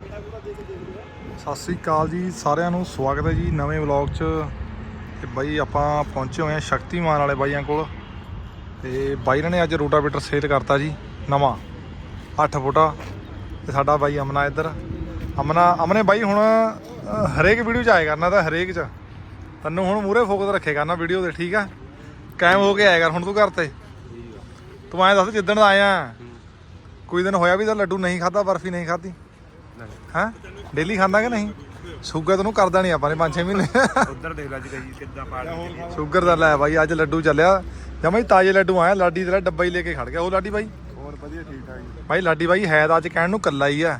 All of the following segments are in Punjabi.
ਸਤਿ ਸ੍ਰੀ ਅਕਾਲ ਜੀ, ਸਾਰਿਆਂ ਨੂੰ ਸਵਾਗਤ ਹੈ ਜੀ ਨਵੇਂ ਵਲੌਗ 'ਚ। ਤੇ ਬਾਈ, ਆਪਾਂ ਪਹੁੰਚੇ ਹੋਏ ਹਾਂ ਸ਼ਕਤੀਮਾਨ ਵਾਲੇ ਬਾਈਆਂ ਕੋਲ। ਤੇ ਬਾਈ ਨੇ ਅੱਜ ਰੋਟਾਵੇਟਰ ਸੇਲ ਕਰਤਾ ਜੀ, ਨਵਾਂ 8 ਫੁੱਟਾ। ਤੇ ਸਾਡਾ ਬਾਈ ਅਮਨਾ ਇੱਧਰ। ਅਮਨਾ, ਅਮਨੇ ਬਾਈ ਹੁਣ ਹਰੇਕ ਵੀਡੀਓ 'ਚ ਆਇਆ ਕਰਨਾ ਤਾਂ ਹਰੇਕ 'ਚ। ਤੈਨੂੰ ਹੁਣ ਮੂਰੇ ਫੋਕਸ ਰੱਖੇ ਕਰਨਾ ਵੀਡੀਓ ਤੇ, ਠੀਕ ਆ? ਕਾਇਮ ਹੋ ਕੇ ਆਇਆ ਕਰ ਹੁਣ ਤੂੰ ਘਰ ਤੇ। ਤੂੰ ਐਂ ਦੱਸ ਜਿੱਦਣ ਦਾ ਆਇਆ, ਕੋਈ ਦਿਨ ਹੋਇਆ ਵੀ ਤਾਂ ਲੱਡੂ ਨਹੀਂ ਖਾਦਾ ਬਰਫੀ ਨਹੀਂ ਖਾਦੀ ਹਾਂ? ਡੇਲੀ ਖਾਂਦਾ ਕਿ ਨਹੀਂ? ਸ਼ੂਗਰ ਤੈਨੂੰ ਕਰਦਾ ਨਹੀਂ ਆਪਾਂ ਨੇ 5-6 ਮਹੀਨੇ। ਉਧਰ ਦੇਖ ਲੈ ਗਈ ਕਿੱਦਾਂ ਪਾੜ ਸ਼ੂਗਰ ਦਾ ਲੈ ਬਾਈ ਅੱਜ ਲੱਡੂ ਚੱਲਿਆ। ਜਮਾ ਹੀ ਤਾਜ਼ੇ ਲੱਡੂ ਆਇਆ ਲਾਡੀ ਤੇਰਾ ਡੱਬਾ ਹੀ ਲੈ ਕੇ ਖੜ ਗਿਆ। ਉਹ ਲਾਡੀ ਬਾਈ? ਹੋਰ ਵਧੀਆ ਠੀਕ ਠਾਕ ਜੀ। ਬਾਈ ਲਾਡੀ ਬਾਈ ਹੈ ਤਾਂ ਅੱਜ ਕਹਿਣ ਨੂੰ ਕੱਲਾ ਹੀ ਆ।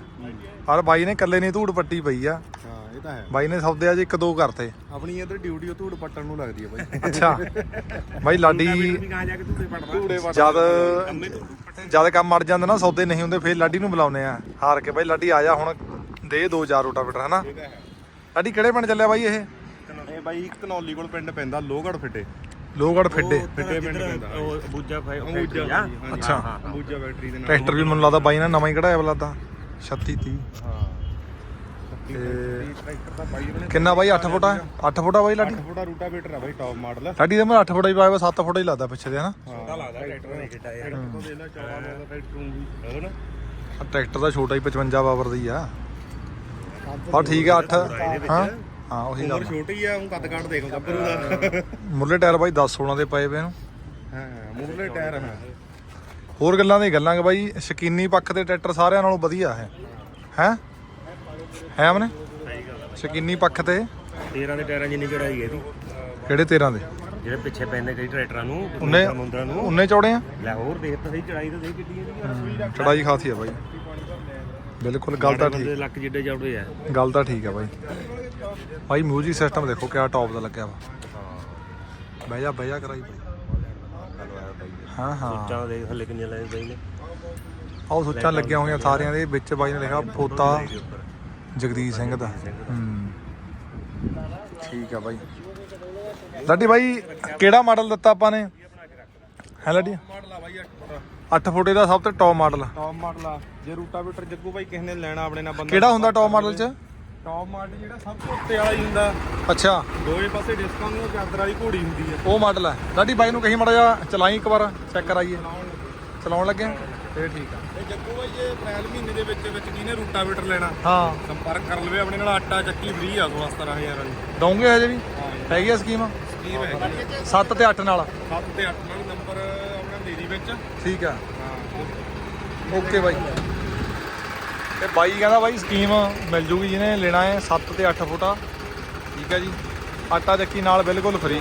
ਪਰ ਬਾਈ ਨੇ ਕੱਲੇ ਨਹੀਂ ਧੂੜ ਪੱਟੀ ਪਈ ਆ। ਹਾਂ ਇਹ ਤਾਂ ਹੈ। ਬਾਈ ਨੇ ਸੌਦੇ ਅੱਜ ਇੱਕ ਦੋ ਕਰਤੇ। ਆਪਣੀ ਇਧਰ ਡਿਊਟੀ ਉਹ ਧੂੜ ਪੱਟਣ ਨੂੰ ਲੱਗਦੀ ਹੈ ਬਾਈ। ਅੱਛਾ। ਬਾਈ ਲਾਡੀ ਜਾ ਜਦ ਜਦ ਕੰਮ ਅੜ ਜਾਂਦਾ ਨਾ ਸੌਦੇ ਨਹੀਂ ਹੁੰਦੇ ਫੇਰ ਲਾਡੀ ਨੂੰ ਬੁਲਾਉਨੇ ਆ। ਹਾਰ ਕੇ ਬਾਈ ਲਾਡੀ ਆ ਜਾ ਹੁਣ। ਦੇ ਦੋ ਚਾਰ ਰੋਟਾਵੇਟਰ ਹਨਾ? ਲਾਡੀ ਕਿਹੜੇ ਪਿੰਡ ਚੱਲਿਆ ਬਾਈ ਇਹ? ਇਹ ਬਾਈ ਕਨੌਲੀ ਕੋਲ ਪਿੰਡ ਪੈਂਦਾ ਲੋਹਗੜ ਫਿੱਟੇ। ਲੋਹਗੜ ਫਿੱਡੇ ਫਿੱਟੇ ਪਿੰਡ ਪੈਂਦਾ ਉਹ ਅਬੂਜਾ ਅੰਬੂਜਾ ਅੱਛਾ। ਅੰਬੂਜਾ ਫੈਕਟਰੀ ਦੇ ਨਾਲ। ਟਰੈਕਟਰ ਵੀ ਮੈਨੂੰ ਲੱਗਦਾ ਬਾਈ ਨੇ ਨਵਾਂ ਹੀ ਕਢਾਇਆ ਤਾਂ 36 30 ਹਾਂ। ਤੇ ਟਰੈਕਟਰ ਦਾ ਬਾਈ ਨੇ ਕਿੰਨਾ ਬਾਈ 8 ਫੁੱਟਾ? 8 ਫੁੱਟਾ ਬਾਈ ਲਾਡੀ? 8 ਫੁੱਟਾ ਰੂਟਾਵੇਟਰ ਆ ਬਾਈ ਟੌਪ ਮਾਡਲ ਲਾਡੀ ਦੇ ਮੈਂ 8 ਫੁੱਟਾ ਹੀ ਪਾਇਆ 7 ਫੁੱਟਾ ਹੀ ਲੱਗਦਾ ਪਿੱਛੇ ਦੇ ਹਨਾ? ਛੋਟਾ ਲੱਗਦਾ ਟਰੈਕਟਰ ਨੇ ਕਿੱਡਾ ਯਾਰ ਤੋਂ ਦੇ ਲੈ 14 ਦਾ ਟਰੈਕਟਰ ਨੂੰ ਹੈ ਨਾ? ਆਹ ਟਰੈਕਟਰ ਦਾ ਛੋਟਾ ਹੀ 55 ਪਾਵਰ ਦੀ ਆ। ਹਾਂ ਠੀਕ ਆ 8 ਹਾਂ। ਹਾਂ ਉਹੀ ਉਮਰ ਗੱਲ ਛੋਟੀ ਆ ਉਹ ਕੱਦ ਕੱਟ ਦੇਖ ਗੱਭਰੂ ਦਾ ਮੁੱਲੇ ਟਾਇਰ ਬਾਈ 10 16 ਦੇ ਪਏ ਪਏ ਨੂੰ ਹਾਂ ਮੂਰਲੇ ਟਾਇਰ ਹੈ ਹੋਰ ਗੱਲਾਂ ਦੀ ਗੱਲਾਂ ਕਿ ਬਾਈ ਸ਼ਕੀਨੀ ਪੱਖ ਤੇ ਟਰੈਕਟਰ ਸਾਰਿਆਂ ਨਾਲੋਂ ਵਧੀਆ ਹੈ। ਹੈ? ਹੈ ਆਮਨੇ ਸ਼ਕੀਨੀ ਪੱਖ ਤੇ? 13 ਦੇ ਟਾਇਰਾਂ ਜਿੰਨੀ ਚੜਾਈ ਹੈ ਇਹਦੀ। ਕਿਹੜੇ 13 ਦੇ? ਜਿਹੜੇ ਪਿੱਛੇ ਪੈਂਦੇ ਕਈ ਟਰੈਕਟਰਾਂ ਨੂੰ ਉਨੇ ਸਮੁੰਦਰਾਂ ਨੂੰ। ਉਨੇ ਚੌੜੇ ਆ? ਲੈ ਹੋਰ ਦੇਖ ਤਾਂ ਸਹੀ ਚੜਾਈ ਤਾਂ ਸਹੀ ਕਿੱਡੀ ਇਹਦੀ। ਚੜਾਈ ਖਾਸੀ ਆ ਬਾਈ। ਬਿਲਕੁਲ ਗੱਲ ਤਾਂ ਠੀਕ। ਬੰਦੇ ਲੱਕ ਜਿੱਡੇ ਚੌੜੇ ਆ। ਗੱਲ ਤਾਂ ਠੀਕ ਆ ਬਾਈ। ਬਾਈ ਮਿਊਜ਼ਿਕ ਸਿਸਟਮ ਦੇਖੋ ਕਿਆ ਟੌਪ ਦਾ ਲੱਗਿਆ ਵਾ। ਬਹਿ ਜਾ ਬਹਿ ਜਾ ਕਰਾਈ ਬਾਈ। ਹਾਂ ਹਾਂ। ਚਾਹ ਦੇਖ ਹੱਲੇ ਕਿੰਨੇ ਲੈ ਬਈ ਨੇ। ਆਹ ਸੁੱਚਾਂ ਲੱਗੀਆਂ ਹੋਈਆਂ ਸਾਰਿਆਂ ਦੇ ਵਿੱਚ ਬਾਈ ਨੇ ਲਿਖਿਆ ਪੋਤਾ ਜਗਦੀਸ਼ ਸਿੰਘ ਦਾ। ਹੂੰ। ਠੀਕ ਆ ਬਾਈ। ਲਾਡੀ ਬਾਈ ਕਿਹੜਾ ਮਾਡਲ ਦਿੱਤਾ ਆਪਾਂ ਨੇ? ਹੈ ਲਾਡੀ? ਮਾਡਲ ਆ ਬਾਈ 8 ਫੁੱਟੇ ਦਾ ਸਭ ਤੋਂ ਟੌਪ ਮਾਡਲ ਟੌਪ ਮਾਡਲ ਆ। ਜੇ ਰੂਟਾਵੇਟਰ ਜੱਗੂ ਬਾਈ ਕਿਸੇ ਨੇ ਲੈਣਾ ਆਪਣੇ ਨਾਲ ਬੰਦਾ ਕਿਹੜਾ ਹੁੰਦਾ ਟੌਪ ਮਾਡਲ ਚ? ਟੌਪ ਮਾਡਲ ਜਿਹੜਾ ਸਭ ਤੋਂ ਉੱਤੇ ਵਾਲਾ ਹੀ ਹੁੰਦਾ। ਅੱਛਾ। ਦੋਵੇਂ ਪਾਸੇ ਡਿਸਕਾਂ ਨੂੰ ਚਾਦਰ ਵਾਲੀ ਘੋੜੀ ਹੁੰਦੀ ਹੈ ਉਹ ਮਾਡਲ ਹੈ ਲਾਡੀ ਬਾਈ ਨੂੰ ਕਹੀ ਮੜਾ ਜਾ ਚਲਾਈ ਇੱਕ ਵਾਰ ਚੈੱਕ ਕਰਾਈਏ। ਚਲਾਉਣ ਲੱਗੇ? ਫੇਰ ਠੀਕ ਆ। ਤੇ ਜੱਗੂ ਬਾਈ ਜੇ ਅਪ੍ਰੈਲ ਮਹੀਨੇ ਦੇ ਵਿੱਚ ਵਿੱਚ ਕਿਹਨੇ ਰੂਟਾਵੇਟਰ ਲੈਣਾ? ਹਾਂ। ਸੰਪਰਕ ਕਰ ਲਵੇ ਆਪਣੇ ਨਾਲ ਆਟਾ ਚੱਕੀ ਫ੍ਰੀ ਆ 16 17000 ਵਾਲੀ। ਦਊਂਗੇ ਹਜੇ ਵੀ? ਹੈਗੀ ਆ ਸਕੀਮ ਸਕੀਮ ਹੈ 7 ਤੇ 8 ਨਾਲ। 7 ਤੇ 8 ਨਾਲ ਨੰਬਰ ਵਿੱਚ? ਠੀਕ ਆ। ਹਾਂ। ਓਕੇ ਬਾਈ। ਤੇ ਬਾਈ ਕਹਿੰਦਾ ਬਾਈ ਸਕੀਮ ਮਿਲ ਜੂਗੀ ਜਿਹਨੇ ਲੈਣਾ ਹੈ 7 ਤੇ 8 ਫੁੱਟਾ ਠੀਕ ਹੈ ਜੀ। ਆਟਾ ਚੱਕੀ ਨਾਲ ਬਿਲਕੁਲ ਫ੍ਰੀ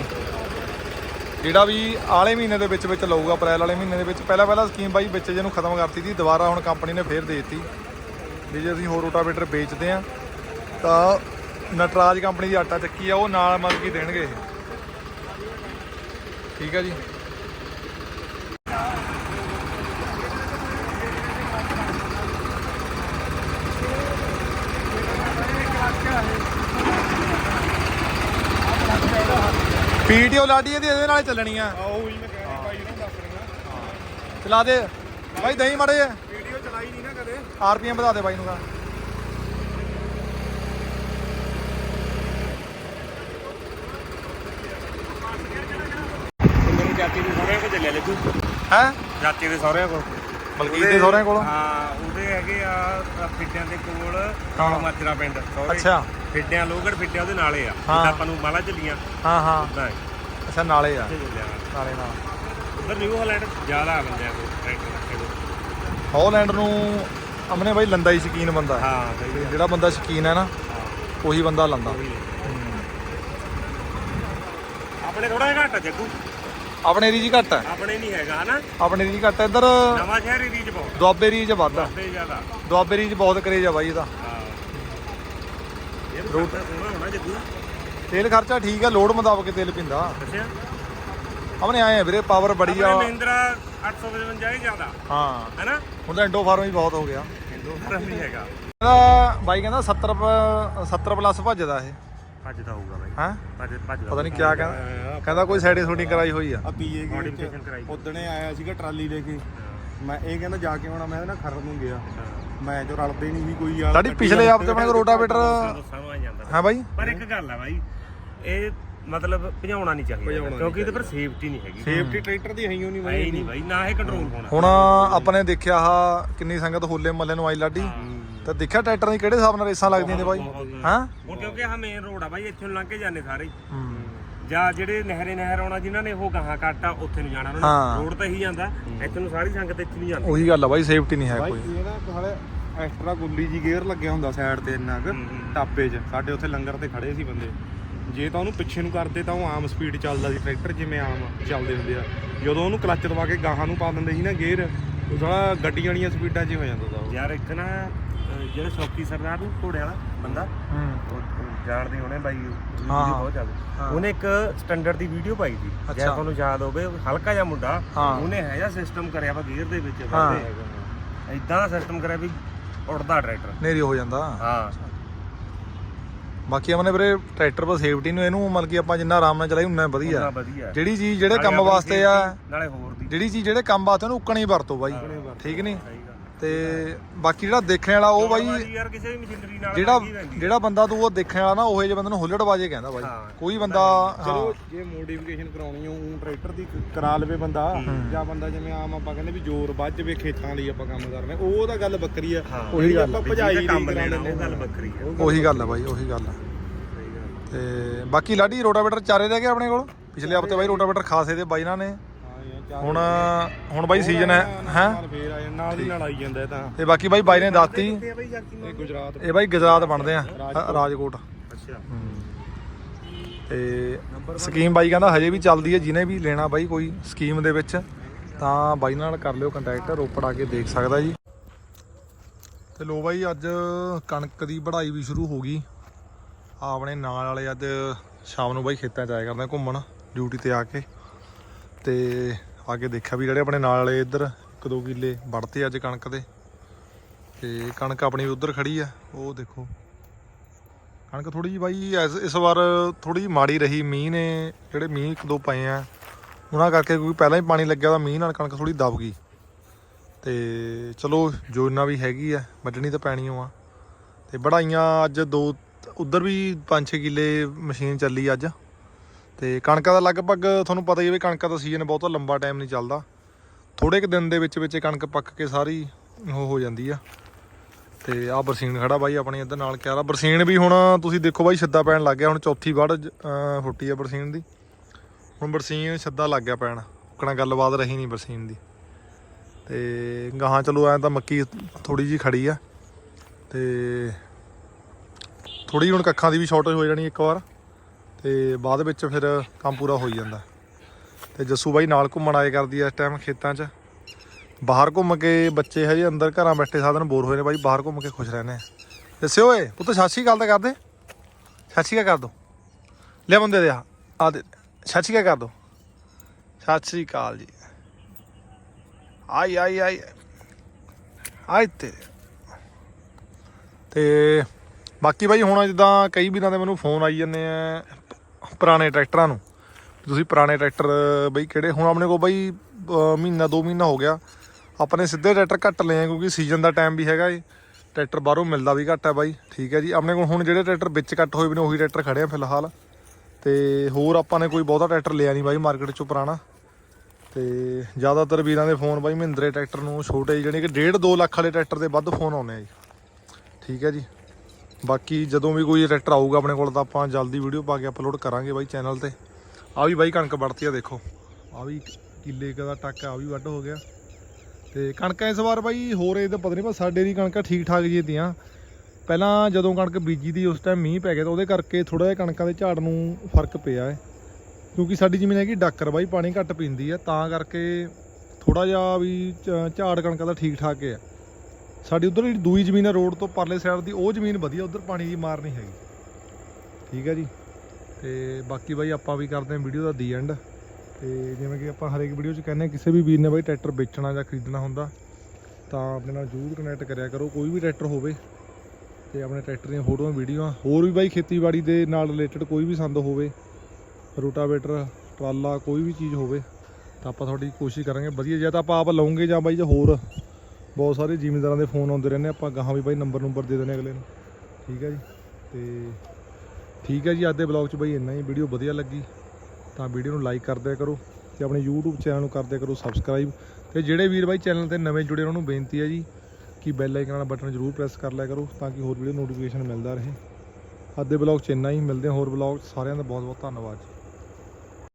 ਜਿਹੜਾ ਵੀ ਆਲੇ ਮਹੀਨੇ ਦੇ ਵਿੱਚ ਵਿੱਚ ਲਊਗਾ ਅਪ੍ਰੈਲ ਵਾਲੇ ਮਹੀਨੇ ਦੇ ਵਿੱਚ। ਪਹਿਲਾਂ ਪਹਿਲਾਂ ਸਕੀਮ ਬਾਈ ਵਿੱਚ ਜਿਹਨੂੰ ਖਤਮ ਕਰਤੀ ਸੀ ਦੁਬਾਰਾ ਹੁਣ ਕੰਪਨੀ ਨੇ ਫੇਰ ਦੇ ਦਿੱਤੀ। ਵੀ ਜੇ ਅਸੀਂ ਹੋਰ ਰੋਟਾਵੇਟਰ ਵੇਚਦੇ ਆ ਤਾਂ ਨਟਰਾਜ ਕੰਪਨੀ ਦੀ ਆਟਾ ਚੱਕੀ ਆ ਉਹ ਨਾਲ ਮਤਲਬ ਕੀ ਦੇਣਗੇ ਠੀਕ ਹੈ ਜੀ। ਪੀਟੀਓ ਲਾਡੀ ਇਹਦੀ ਇਹਦੇ ਨਾਲ ਹੀ ਚੱਲਣੀ ਆ ਆ ਉਹ ਹੀ ਮੈਂ ਕਹਿ ਰਿਹਾ ਬਾਈ ਨੂੰ ਦੱਸ ਰਿਹਾ। ਚਲਾ ਦੇ। ਬਾਈ ਦਹੀਂ ਮੜੇ ਵੀਡੀਓ ਚਲਾਈ ਨਹੀਂ ਨਾ ਕਦੇ। ਆਰਪੀਐਮ ਵਧਾ ਦੇ ਬਾਈ ਨੂੰ ਕਾ ਮੈਨੂੰ ਜਾਤੀ ਦੇ ਸਹੁਰਿਆਂ ਕੋਲ ਚੱਲਿਆ ਲੱਗੂ ਹੈ? ਜਾਤੀ ਦੇ ਸਹੁਰਿਆਂ ਕੋਲ। ਮਲਕੀਤ ਦੇ ਸਹੁਰਿਆਂ ਕੋਲ? ਹਾਂ ਉਹਦੇ ਹੈਗੇ ਆ ਆ ਫਿੱਡਿਆਂ ਦੇ ਕੋਲ ਹਾਂ। ਮਾਜਰਾ ਪਿੰਡ ਸਹੁਰੇ। ਅੱਛਾ। ਫਿੱਡਿਆਂ ਲੋਗੜ ਫਿੱਡਿਆਂ ਉਹਦੇ ਨਾਲੇ ਆ। ਹਾਂ। ਜਿੱਦਾਂ ਆਪਾਂ ਨੂੰ ਮਾਲਾ ਚੱਲੀਆਂ ਹਾਂ ਹਾਂ। ਉਦਾਂ ਹੈ। ਅੱਛਾ ਨਾਲੇ ਆ। ਉੱਥੇ ਚੱਲਿਆ ਨਾਲੇ ਨਾਲ। ਉਧਰ ਨਿਊ ਹਾਲੈਂਡ ਜ਼ਿਆਦਾ ਆ ਬੰਦਿਆਂ ਕੋਲ ਟਰੈਕਟਰ ਰੱਖੇ ਹੋਏ। ਹੌਲੈਂਡ ਨੂੰ ਅਮਨੇ ਬਾਈ ਲੰਦਾ ਹੀ ਸ਼ਕੀਨ ਬੰਦਾ ਹੈ। ਹਾਂ ਸਹੀ ਤੇ ਜਿਹੜਾ ਬੰਦਾ ਸ਼ਕੀਨ ਹੈ ਨਾ ਉਹੀ ਬੰਦਾ ਲੰਦਾ। ਆਪਣੇ ਥੋੜਾ ਜਿਹਾ ਘੱਟ ਆ ਜੱਗੂ। ਆਪਣੇ ਹੀ ਘੱਟ ਹੈ। ਆਪਣੇ ਨਹੀਂ ਹੈਗਾ ਹਨਾ? ਆਪਣੇ 'ਚ ਘੱਟ ਹੈ। ਇੱਧਰ ਨਵਾਂ ਸ਼ਹਿਰ ਏਰੀਆ ਚ ਬਹੁਤ। ਦੁਆਬੇ 'ਚ ਵੱਧ। ਤੇ ਜ਼ਿਆਦਾ। ਦੁਆਬੇ 'ਚ ਬਹੁਤ ਕਰੇਜ ਆ ਬਾਈ ਇਹਦਾ। ਹਾਂ। ਇਹ ਰੂਟ ਸੋਹਣਾ ਹੋਣਾ ਜੱਗੂ। ਤੇਲ ਖਰਚਾ ਠੀਕ ਆ ਲੋਡ ਮੁਤਾਬਕ ਤੇਲ ਪਿੰਦਾ। ਅੱਛਾ। ਆਪਣੇ ਆਏ ਆ ਵੀਰੇ ਪਾਵਰ ਬੜੀ ਆ। ਮਹਿੰਦਰਾ 855 ਹੀ ਜ਼ਿਆਦਾ। ਹਾਂ। ਹੈਨਾ? ਹੁਣ ਤਾਂ ਇੰਡੋ ਫਾਰਮ ਹੀ ਬਹੁਤ ਹੋ ਗਿਆ। ਹਿੰਦੂ ਧਰਮ ਨਹੀਂ ਹੈਗਾ। ਇਹਦਾ ਬਾਈ ਕਹਿੰਦਾ 70 ਪ- 70 ਪਲੱਸ ਭੱਜਦਾ ਇਹ। ਭੱਜਦਾ ਹੋਊਗਾ ਬਾਈ। ਹੈ? ਭੱਜ ਭੱਜਦਾ ਪਤਾ ਨਹੀਂ ਕਿਆ ਕਹਿੰਦਾ ਕਹਿੰਦਾ ਕੋਈ ਸਾਈਡ ਸ਼ੂਟਿੰਗ ਕਰਾਈ ਹੋਈ ਆ। ਆ ਪੀਏ ਮੋਡੀਫਿਕੇਸ਼ਨ ਕਰਾਈ ਉਦਣੇ ਆਇਆ ਸੀਗਾ ਟਰਾਲੀ ਲੈ ਕੇ। ਮੈਂ ਇਹ ਕਹਿੰਦਾ ਜਾ ਕੇ ਆਉਣਾ ਮੈਂ ਇਹਦੇ ਨਾਲ ਖਰੜ ਨੂੰ ਗਿਆ। ਮੈਂ ਜੋ ਰਲਦੇ ਨਹੀਂ ਸੀ ਕੋਈ ਯਾਰ। ਲਾਡੀ ਪਿਛਲੇ ਹਫ਼ਤੇ ਆਪਣੇ ਕੋਲ ਰੋਟਾਵੇਟਰ ਹੈ ਬਾਈ। ਪਰ ਇੱਕ ਗੱਲ ਆ ਬਾਈ ਇਹ ਮਤਲਬ ਭਜਾਉਣਾ ਨਹੀਂ ਚਾਹੀਦਾ। ਕਿਉਂਕਿ ਇਹਦੇ ਪਰ ਸੇਫਟੀ ਨਹੀਂ ਹੈਗੀ। ਸੇਫਟੀ ਟਰੈਕਟਰ ਦੀ ਹੈ ਹੀ ਨਹੀਂ ਹੀ ਨਹੀਂ ਬਾਈ ਨਾ ਇਹ ਕੰਟਰੋਲ ਹੋਣਾ। ਹੁਣ ਆਪਣੇ ਦੇਖਿਆ ਆ ਕਿੰਨੀ ਸੰਗਤ ਹੋਲੇ ਮੱਲੇ ਨੂੰ ਆਈ ਲਾਡੀ। ਤਾਂ ਦੇਖਿਆ ਟਰੈਕਟਰਾਂ ਦੀ ਕਿਹੜੇ ਹਿਸਾਬ ਨਾਲ ਰੇਸਾਂ ਲੱਗਦੀਆਂ ਨੇ ਬਾਈ? ਹਾਂ? ਕਿਉਂਕਿ ਆਹ ਮੇਨ ਰੋਡ ਆ ਬਾਈ ਇੱਥੇ ਨੂੰ ਲੰਘ ਕੇ ਜਾਂਦੇ ਸਾਰੇ ਹੀ। ਜਾਂ ਜਿਹੜੇ ਨਹਿਰੇ ਨਹਿਰ ਆਉਣਾ ਜਿਨ੍ਹਾਂ ਨੇ ਉਹ ਗਾਹਾਂ ਕੱਟ ਆ ਉੱਥੇ ਨੂੰ ਜਾਣਾ। ਉਹਨਾਂ ਹਾਂ। ਨੇ ਰੋਡ ਤਾਂ ਹੀ ਜਾਂਦਾ। ਇੱਥੇ ਨੂੰ ਸਾਰੀ ਸੰਗਤ ਇੱਥੇ ਨਹੀਂ ਜਾਂਦੀ। ਉਹੀ ਗੱਲ ਆ ਬਾਈ ਸੇਫਟੀ ਨਹੀਂ ਹੈ ਕੋਈ। ਇਹ ਨਾ ਹਾਲੇ ਐਕਸਟਰਾ ਗੁੱਲੀ ਜੀ ਗੇਅਰ ਲੱਗਿਆ ਹੁੰਦਾ ਸਾਈਡ ਤੇ ਇੰਨਾ ਕੁ। ਟਾਪੇ 'ਚ। ਸਾਡੇ ਉੱਥੇ ਲੰਗਰ ਤੇ ਖੜੇ ਸੀ ਬੰਦੇ। ਜੇ ਤਾਂ ਉਹਨੂੰ ਪਿੱਛੇ ਨੂੰ ਕਰਦੇ ਤਾਂ ਉਹ ਆਮ ਸਪੀਡ ਚੱਲਦਾ ਸੀ ਟਰੈਕਟਰ ਜਿਵੇਂ ਆਮ ਚੱਲਦੇ ਹੁੰਦੇ ਆ। ਜਦੋਂ ਉਹਨੂੰ ਕਲੱਚ ਦਵਾ ਕੇ ਗਾਹਾਂ ਨੂੰ ਪਾ ਦਿੰਦੇ ਸੀ ਨਾ ਗੇਅਰ ਉਹ ਸਾਲਾ ਗੱਡੀਆਂ ਵਾਲੀਆਂ ਸਪੀਡਾਂ 'ਚ ਹੋ ਜਾਂਦਾ ਤਾ ਉਹ। ਯਾਰ ਇੱਕ ਨਾ ਜਿਹੜੇ ਸ਼ੌਕੀ ਸਰਦਾਰ ਨੂੰ ਘੋੜੇ ਵਾਲਾ ਬੰਦਾ ਹੂੰ। ਉਹ ਜਾਣਦੇ ਹੋਣੇ ਬਾਈ ਹਾਂ, ਬਹੁਤ ਚੱਲਦੀ ਹਾਂ। ਉਹਨੇ ਇੱਕ ਸਟੈਂਡਰਡ ਦੀ ਵੀਡੀਓ ਪਾਈ ਸੀ। ਜੇ ਅੱਛਾ। ਤੁਹਾਨੂੰ ਯਾਦ ਹੋਵੇ ਹਲਕਾ ਜਿਹਾ ਮੁੰਡਾ ਹਾਂ। ਉਹਨੇ ਹੈ ਜਿਹਾ ਸਿਸਟਮ ਕਰਿਆ ਵਾ ਗੇਅਰ ਦੇ ਵਿੱਚ ਹਾਂ। ਇਦਾਂ ਦਾ ਸਿਸਟਮ ਕਰਿਆ ਵੀ ਉੜਦਾ ਟਰੈਕਟਰ। ਨੇਰੀ ਹੋ ਜਾਂਦਾ। ਹਾਂ। ਬਾਕੀ ਆਪਣੇ ਵੀਰੇ ਟਰੈਕਟਰ ਪਰ ਸੇਫਟੀ ਨੂੰ ਇਹਨੂੰ ਮਤਲਬ ਕਿ ਆਪਾਂ ਜਿੰਨਾ ਆਰਾਮ ਨਾਲ ਚਲਾਈ ਉਨਾ ਵਧੀਆ। ਉਹਨਾਂ ਵਧੀਆ। ਜਿਹੜੀ ਚੀਜ਼ ਜਿਹੜੇ ਨਾਲੇ ਕੰਮ ਆਪਣੀ ਵਾਸਤੇ ਆ ਨਾਲੇ ਹੋਰ ਦੀ। ਜਿਹੜੀ ਚੀਜ਼ ਜਿਹੜੇ ਕੰਮ ਵਾਸਤੇ ਉਹਨੂੰ ਉੱਕਣੀ ਵਰਤੋ ਬਾਈ। ਠੀਕ ਨਹੀਂ? ਤੇ ਬਾਕੀ ਜਿਹੜਾ ਦੇਖਣ ਵਾਲਾ ਉਹ ਬਾਈ ਯਾਰ ਕਿਸੇ ਵੀ ਮਸ਼ੀਨਰੀ ਨਾਲ ਜਿਹੜਾ। ਜਿਹੜਾ ਬੰਦਾ ਤੂੰ ਉਹ ਦੇਖਣ ਵਾਲਾ ਨਾ ਉਹੇ ਜਿਹੇ ਬੰਦੇ ਨੂੰ ਹੁੱਲੜਬਾਜ਼ੇ ਕਹਿੰਦਾ ਬਾਈ। ਕੋਈ ਬੰਦਾ ਚਲੋ ਹਾਂ। ਜੇ ਮੋਡੀਫਿਕੇਸ਼ਨ ਕਰਾਉਣੀ ਹੋ ਉਹ ਟਰੈਕਟਰ ਦੀ ਕਰਾ ਲਵੇ ਬੰਦਾ ਜਾਂ ਬੰਦਾ ਜਿਵੇਂ ਆਮ ਆਪਾਂ ਕਹਿੰਦੇ ਵੀ ਜ਼ੋਰ ਵੱਜ ਜਵੇ ਖੇਤਾਂ ਲਈ ਆਪਾਂ ਕੰਮ ਕਰਨਾ ਉਹ ਤਾਂ ਗੱਲ ਵੱਖਰੀ ਆ। ਉਹੀ ਗੱਲ ਆਪਾਂ ਭਜਾਈ ਕੰਮ ਲੈਣਾ ਉਹ ਗੱਲ ਵੱਖਰੀ ਹੈ ਉਹੀ ਗੱਲ ਆ ਬਾਈ ਉਹੀ ਗੱਲ ਆ। ਤੇ ਬਾਕੀ ਲਾਡੀ ਰੋਟਾਵੇਟਰ ਚਾਰੇ ਰਹਿ ਗਏ ਆਪਣੇ ਕੋਲ? ਪਿਛਲੇ ਹਫ਼ਤੇ ਬਾਈ ਰੋਟਾਵੇਟਰ ਖਾਸੇ ਦੇ ਬਾਈ ਨਾਲ ਨੇ। ਹੁਣ ਹੁਣ ਬਾਈ ਸੀਜ਼ਨ ਹੈ ਹੈ? ਫੇਰ ਆ ਜਾਂਦਾ ਨਾਲ ਦੀ ਨਾਲ ਆਈ ਜਾਂਦਾ ਇਹ ਤਾਂ। ਤੇ ਬਾਕੀ ਬਾਈ ਬਾਈ ਨੇ ਦੱਸਤੀ। ਇਹ ਗੁਜਰਾਤ। ਇਹ ਬਾਈ ਗੁਜਰਾਤ ਬਣਦੇ ਆ ਰਾਜਕੋਟ। ਅੱਛਾ। ਤੇ ਸਕੀਮ ਬਾਈ ਕਹਿੰਦਾ ਹਜੇ ਵੀ ਚੱਲਦੀ ਹੈ ਜਿਹਨੇ ਵੀ ਲੈਣਾ ਬਾਈ ਕੋਈ ਸਕੀਮ ਦੇ ਵਿੱਚ ਤਾਂ ਬਾਈ ਨਾਲ ਕਰ ਲਿਓ ਕੰਟੈਕਟ ਰੋਪੜ ਆ ਕੇ ਦੇਖ ਸਕਦਾ ਜੀ। ਤੇ ਲੋ ਬਾਈ ਅੱਜ ਕਣਕ ਦੀ ਵਢਾਈ ਵੀ ਸ਼ੁਰੂ ਹੋ ਗਈ। ਆ ਆਪਣੇ ਨਾਲ ਵਾਲੇ ਅੱਜ ਸ਼ਾਮ ਨੂੰ ਬਾਈ ਖੇਤਾਂ 'ਚ ਆਇਆ ਕਰਦੇ ਘੁੰਮਣ ਡਿਊਟੀ ਤੇ ਆ ਕੇ। ਤੇ ਆ ਕੇ ਦੇਖਿਆ ਵੀ ਜਿਹੜੇ ਆਪਣੇ ਨਾਲ ਵਾਲੇ ਇੱਧਰ ਇੱਕ ਦੋ ਕਿੱਲੇ ਵੜਤੇ ਅੱਜ ਕਣਕ ਦੇ। ਤੇ ਕਣਕ ਆਪਣੀ ਉਧਰ ਖੜੀ ਆ, ਉਹ ਦੇਖੋ। ਕਣਕ ਥੋੜੀ ਜਿਹੀ ਬਾਈ, ਇਸ ਵਾਰ ਥੋੜੀ ਜਿਹੀ ਮਾੜੀ ਰਹੀ, ਮੀਂਹ ਨੇ ਜਿਹੜੇ ਮੀਂਹ ਇੱਕ ਦੋ ਪਏ ਆ, ਉਹਨਾਂ ਕਰਕੇ ਕਿਉਂਕਿ ਪਹਿਲਾਂ ਹੀ ਪਾਣੀ ਲੱਗਿਆ ਤਾਂ ਮੀਂਹ ਨਾਲ ਕਣਕ ਥੋੜੀ ਦਬ ਗਈ। ਤੇ ਚਲੋ, ਜੋ ਇੰਨਾ ਵੀ ਹੈਗੀ ਆ, ਵੱਢਣੀ ਤਾਂ ਪੈਣੀ ਓ ਆ। ਤੇ ਬੜਾਈਆਂ ਅੱਜ ਦੋ, ਉਧਰ ਵੀ 5-6 ਕਿੱਲੇ ਮਸ਼ੀਨ ਚੱਲੀ ਅੱਜ। ਤੇ ਕਣਕਾਂ ਦਾ ਲਗਭਗ ਤੁਹਾਨੂੰ ਪਤਾ ਹੀ ਹੈ ਵੀ ਕਣਕਾਂ ਦਾ ਸੀਜ਼ਨ ਬਹੁਤਾ ਲੰਬਾ ਟਾਈਮ ਨਹੀਂ ਚੱਲਦਾ। ਥੋੜੇ ਕੁ ਦਿਨ ਦੇ ਵਿੱਚ ਵਿੱਚ ਕਣਕ ਪੱਕ ਕੇ ਸਾਰੀ ਉਹ ਹੋ ਜਾਂਦੀ ਆ। ਤੇ ਆ ਬਰਸੀਨ ਖੜਾ ਬਾਈ ਆਪਣੀ ਇੱਧਰ ਨਾਲ ਕਿਆਰਾ ਬਰਸੀਨ ਵੀ ਹੁਣ ਤੁਸੀਂ ਦੇਖੋ ਬਾਈ ਛੱਦਾ ਪੈਣ ਲੱਗ ਗਿਆ। ਹੁਣ ਚੌਥੀ ਵੜ ਫੁੱਟੀ ਆ ਬਰਸੀਨ ਦੀ। ਹੁਣ ਬਰਸੀਨ ਛੱਦਾ ਲੱਗ ਗਿਆ ਪੈਣ। ਕਣਾ ਗੱਲਬਾਤ ਰਹੀ ਨਹੀਂ ਬਰਸੀਨ ਦੀ। ਤੇ ਗਾਹਾਂ ਚਲੋ ਐ ਤਾਂ ਮੱਕੀ ਥੋੜੀ ਜੀ ਖੜੀ ਆ। ਤੇ ਥੋੜੀ ਹੁਣ ਕੱਖਾਂ ਦੀ ਵੀ ਸ਼ਾਰਟੇਜ ਹੋ ਜਾਣੀ ਇੱਕ ਵਾਰ। ਤੇ ਬਾਅਦ ਵਿੱਚ ਫਿਰ ਕੰਮ ਪੂਰਾ ਹੋਈ ਜਾਂਦਾ। ਤੇ ਜੱਸੂ ਬਾਈ ਨਾਲ ਘੁੰਮਣ ਆਏ ਕਰਦੀ ਐ ਇਸ ਟਾਈਮ ਖੇਤਾਂ 'ਚ। ਬਾਹਰ ਘੁੰਮ ਕੇ ਬੱਚੇ ਹਜੇ ਅੰਦਰ ਘਰਾਂ ਬੈਠੇ ਸਾਧਨ ਬੋਰ ਹੋਏ ਨੇ ਬਾਈ, ਬਾਹਰ ਘੁੰਮ ਕੇ ਖੁਸ਼ ਰਹਿੰਦੇ ਆ। ਦੱਸਿਓ ਓਏ, ਪੁੱਤ ਸਤਿ ਸ਼੍ਰੀ ਅਕਾਲ ਤਾਂ ਕਰਦੇ ਸਤਿ ਸ਼੍ਰੀ ਅਕਾਲ ਕਰ ਦੋ। ਲੈ ਬੰਦੇ ਦੇ ਆ ਆ ਦੇ। ਸਤਿ ਸ਼੍ਰੀ ਅਕਾਲ ਕਰ ਦੋ। ਸਤਿ ਸ਼੍ਰੀ ਅਕਾਲ ਜੀ। ਆਈ ਆਈ ਆਈ। ਆਈ ਤੇ। ਤੇ ਬਾਕੀ ਬਾਈ ਹੁਣ ਜਿੱਦਾਂ ਕਈ ਵੀਰਾਂ ਦੇ ਮੈਨੂੰ ਫੋਨ ਆਈ ਜਾਂਦੇ ਆ। ਪੁਰਾਣੇ ਟਰੈਕਟਰਾਂ ਨੂੰ। ਤੁਸੀਂ ਪੁਰਾਣੇ ਟਰੈਕਟਰ, ਬਈ ਕਿਹੜੇ? ਹੁਣ ਆਪਣੇ ਕੋਲ ਬਈ ਮਹੀਨਾ, ਦੋ ਮਹੀਨਾ ਹੋ ਗਿਆ। ਆਪਣੇ ਸਿੱਧੇ ਟਰੈਕਟਰ ਘੱਟ ਲਏ ਆ ਕਿਉਂਕਿ ਸੀਜ਼ਨ ਦਾ ਟਾਈਮ ਵੀ ਹੈਗਾ ਏ। ਟਰੈਕਟਰ ਬਾਹਰੋਂ ਮਿਲਦਾ ਵੀ ਘੱਟ ਹੈ ਬਾਈ। ਠੀਕ ਹੈ ਜੀ। ਆਪਣੇ ਕੋਲ ਹੁਣ ਜਿਹੜੇ ਟਰੈਕਟਰ ਵਿੱਚ ਕੱਟ ਹੋਏ ਵੀ ਨੇ, ਉਹੀ ਟਰੈਕਟਰ ਖੜੇ ਆ ਫਿਲਹਾਲ। ਤੇ ਹੋਰ ਆਪਾਂ ਨੇ ਕੋਈ ਬਹੁਤਾ ਟਰੈਕਟਰ ਲਿਆ ਨਹੀਂ ਬਾਈ ਮਾਰਕੀਟ ਚੋਂ ਪੁਰਾਣਾ। ਤੇ ਜ਼ਿਆਦਾਤਰ ਵੀਰਾਂ ਦੇ ਫੋਨ ਬਾਈ ਮਹਿੰਦਰੇ ਟਰੈਕਟਰ ਨੂੰ ਛੋਟੇ ਜਿਹੜੇ ਕਿ 1.5 2 ਲੱਖ ਵਾਲੇ ਟਰੈਕਟਰ ਦੇ ਵੱਧ ਫੋਨ ਆਉਂਦੇ ਆ ਜੀ। ਠੀਕ ਹੈ ਜੀ। ਬਾਕੀ ਜਦੋਂ ਵੀ ਕੋਈ ਟਰੈਕਟਰ ਆਊਗਾ ਆਪਣੇ ਕੋਲ ਤਾਂ ਆਪਾਂ ਜਲਦੀ ਵੀਡੀਓ ਪਾ ਕੇ ਅਪਲੋਡ ਕਰਾਂਗੇ ਬਾਈ ਚੈਨਲ ਤੇ। ਆ ਵੀ ਬਾਈ ਕਣਕ ਵੜਤੀ ਆ ਦੇਖੋ। ਆ ਵੀ ਕਿੱਲੇ ਕੁ ਦਾ ਟੱਕ ਆ ਵੀ ਵੱਢ ਹੋ ਗਿਆ। ਤੇ ਕਣਕਾਂ ਇਸ ਵਾਰ ਬਾਈ ਹੋਰ ਇਹ ਤਾਂ ਪਤਾ ਨਹੀਂ ਪਰ ਸਾਡੇ ਦੀ ਕਣਕਾਂ ਠੀਕ ਠਾਕ ਜੀ ਤੀਆਂ ਪਹਿਲਾਂ ਜਦੋਂ ਕਣਕ ਬੀਜੀ ਦੀ, ਉਸ ਟਾਈਮ ਮੀਂਹ ਪੈ ਗਿਆ ਤਾਂ ਉਹਦੇ ਕਰਕੇ ਥੋੜਾ ਜਿਹਾ ਕਣਕਾਂ ਦੇ ਝਾੜ ਨੂੰ ਫ਼ਰਕ ਪਿਆ ਹੈ। ਕਿਉਂਕਿ ਸਾਡੀ ਜ਼ਮੀਨ ਹੈਗੀ ਡਾਕਰ ਬਾਈ, ਪਾਣੀ ਘੱਟ ਪੀਂਦੀ ਹੈ, ਤਾਂ ਕਰਕੇ ਥੋੜਾ ਜਿਹਾ ਵੀ ਝ- ਝਾੜ ਕਣਕਾਂ ਦਾ ਠੀਕ ਠਾਕ ਹੈ। ਸਾਡੀ ਉਧਰ ਜਿਹੜੀ ਦੂਈ ਜ਼ਮੀਨ ਹੈ ਰੋਡ ਤੋਂ ਪਰਲੇ ਸਾਈਡ ਦੀ, ਉਹ ਜ਼ਮੀਨ ਵਧੀਆ, ਉਧਰ ਪਾਣੀ ਦੀ ਮਾਰ ਨਹੀਂ ਹੈਗੀ। ਠੀਕ ਹੈ ਜੀ? ਤੇ ਬਾਕੀ ਬਾਈ ਆਪਾਂ ਵੀ ਕਰਦੇ ਹਾਂ ਵੀਡੀਓ ਦਾ ਦੀ ਐਂਡ ਤੇ ਜਿਵੇਂ ਕਿ ਆਪਾਂ ਹਰੇਕ ਵੀਡੀਓ 'ਚ ਕਹਿੰਦੇ ਹਾਂ, ਕਿਸੇ ਵੀ ਵੀਰ ਨੇ ਬਾਈ ਟਰੈਕਟਰ ਵੇਚਣਾ ਜਾਂ ਖਰੀਦਣਾ ਹੁੰਦਾ, ਤਾਂ ਆਪਣੇ ਨਾਲ ਜ਼ਰੂਰ ਕਨੈਕਟ ਕਰਿਆ ਕਰੋ। ਕੋਈ ਵੀ ਟਰੈਕਟਰ ਹੋਵੇ, ਤੇ ਆਪਣੇ ਟਰੈਕਟਰ ਦੀਆਂ ਫੋਟੋਆਂ ਵੀਡੀਓਆਂ ਹੋਰ ਵੀ ਬਾਈ ਖੇਤੀਬਾੜੀ ਦੇ ਨਾਲ ਰਿਲੇਟਡ ਕੋਈ ਵੀ ਸੰਦ ਹੋਵੇ, ਰੋਟਾਵੇਟਰ, ਟਰਾਲਾ, ਕੋਈ ਵੀ ਚੀਜ਼ ਹੋਵੇ, ਤਾਂ ਆਪਾਂ ਤੁਹਾਡੀ ਕੋਸ਼ਿਸ਼ ਕਰਾਂਗੇ। ਵਧੀਆ, ਜੇ ਤਾਂ ਆਪਾਂ ਆਪ ਲਵਾਂਗੇ ਜਾਂ ਬਾਈ ਜੇ ਹੋਰ। ਬਹੁਤ ਸਾਰੇ ਜ਼ਿਮੀਂਦਾਰਾਂ ਦੇ ਫੋਨ ਆਉਂਦੇ ਰਹਿੰਦੇ ਆਪਾਂ ਗਾਹਾਂ ਵੀ ਬਾਈ ਨੰਬਰ ਨੰਬਰ ਦੇ ਦਿੰਦੇ ਅਗਲੇ ਨੂੰ। ਠੀਕ ਹੈ ਜੀ? ਤੇ ਠੀਕ ਹੈ ਜੀ, ਅੱਜ ਦੇ ਬਲੌਗ 'ਚ ਬਾਈ ਇੰਨਾ ਹੀ। ਵੀਡੀਓ ਵਧੀਆ ਲੱਗੀ ਤਾਂ ਵੀਡੀਓ ਨੂੰ ਲਾਈਕ ਕਰ ਕਰੋ ਤੇ ਆਪਣੇ YouTube ਚੈਨਲ ਨੂੰ ਕਰ ਕਰੋ ਸਬਸਕ੍ਰਾਈਬ ਤੇ ਜਿਹੜੇ ਵੀਰ ਬਾਈ ਚੈਨਲ ਤੇ ਨਵੇਂ ਜੁੜੇ ਉਹਨਾਂ ਨੂੰ ਬੇਨਤੀ ਹੈ ਜੀ ਕਿ ਬੈਲ ਆਈਕਨ ਵਾਲਾ ਬਟਨ ਜ਼ਰੂਰ ਪ੍ਰੈਸ ਕਰ ਲਿਆ ਕਰੋ ਤਾਂ ਕਿ ਹੋਰ ਵੀਡੀਓ ਨੋਟੀਫਿਕੇਸ਼ਨ ਮਿਲਦਾ ਰਹੇ। ਅੱਜ ਦੇ ਬਲੌਗ 'ਚ ਇੰਨਾ ਹੀ। ਮਿਲਦੇ ਹਾਂ ਹੋਰ ਬਲੌਗ ਸਾਰਿਆਂ ਦਾ ਬਹੁਤ ਬਹੁਤ ਧੰਨਵਾਦ ਜੀ।